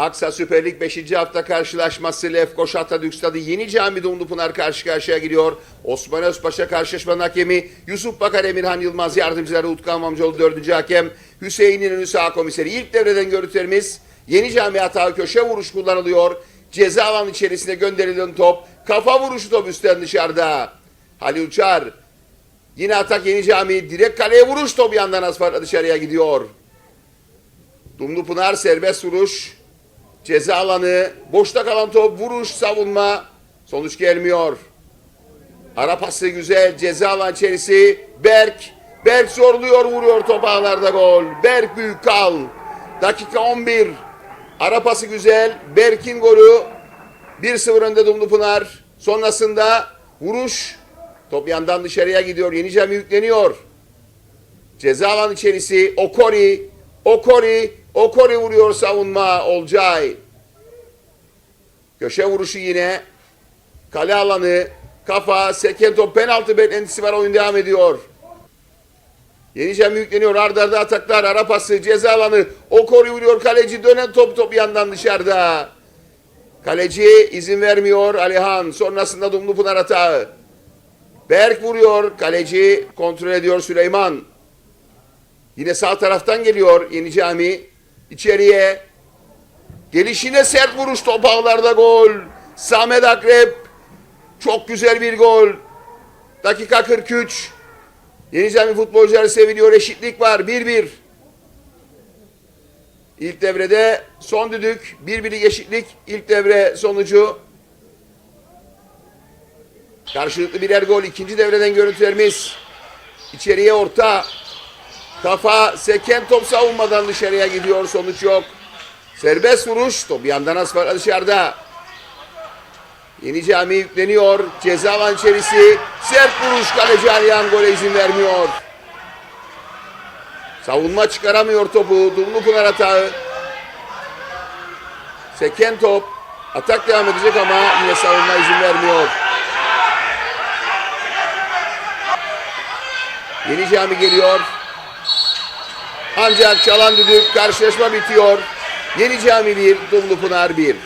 Aksa Süper Lig 5. hafta karşılaşması Lefkoşa Atatürk Stadı Yeni Cami Dumlupınar karşı karşıya gidiyor. Osman Özpaşa karşılaşmanın hakemi Yusuf Bakar Emirhan Yılmaz yardımcıları Utkan Mamcıoğlu 4. hakem Hüseyin İnönü sağ komiseri. İlk devreden görüntülerimiz Yeni Cami hata köşe vuruş kullanılıyor. Ceza alanı içerisine gönderilen top. Kafa vuruşu top üstten dışarıda. Halil Uçar Yine atak Yeni Cami direkt kaleye vuruş top yandan asfaltla dışarıya gidiyor. Dumlu Pınar serbest vuruş. Ceza alanı. Boşta kalan top vuruş savunma. Sonuç gelmiyor. Ara pası güzel. Ceza alan içerisi. Berk. Berk zorluyor vuruyor top ağlarda gol. Berk büyük kal. Dakika 11. Ara pası güzel. Berk'in golü. 1-0 önde Dumlu Pınar. Sonrasında vuruş. Top yandan dışarıya gidiyor. Yeni Cami yükleniyor. Ceza alan içerisi Okori. Okori. Okori vuruyor savunma Olcay. Köşe vuruşu yine. Kale alanı. Kafa. Seken top penaltı beklentisi var. Oyun devam ediyor. Yeni Cami yükleniyor. Arda arda ataklar. Ara pası. Ceza alanı. Okori vuruyor. Kaleci dönen top top yandan dışarıda. Kaleci izin vermiyor Alihan. Sonrasında Dumlu Pınar hatağı. Berk vuruyor. Kaleci kontrol ediyor Süleyman. Yine sağ taraftan geliyor Yeni Cami. İçeriye. Gelişine sert vuruş top ağlarda gol. Samet Akrep. Çok güzel bir gol. Dakika 43. Yeni Cami futbolcuları seviniyor. Eşitlik var. 1-1. İlk devrede son düdük. 1-1'lik eşitlik. İlk devre sonucu. Karşılıklı birer gol. ikinci devreden görüntülerimiz. İçeriye orta. Kafa seken top savunmadan dışarıya gidiyor. Sonuç yok. Serbest vuruş. Top yandan asfalta dışarıda. Yeni cami yükleniyor. Ceza alan içerisi. Sert vuruş. Kaleci Aliyan gole izin vermiyor. Savunma çıkaramıyor topu. Dumlu Pınar hatağı. Seken top. Atak devam edecek ama yine savunma izin vermiyor. Yeni cami geliyor. Ancak çalan düdük karşılaşma bitiyor. Yeni cami 1, Dumlu Pınar 1.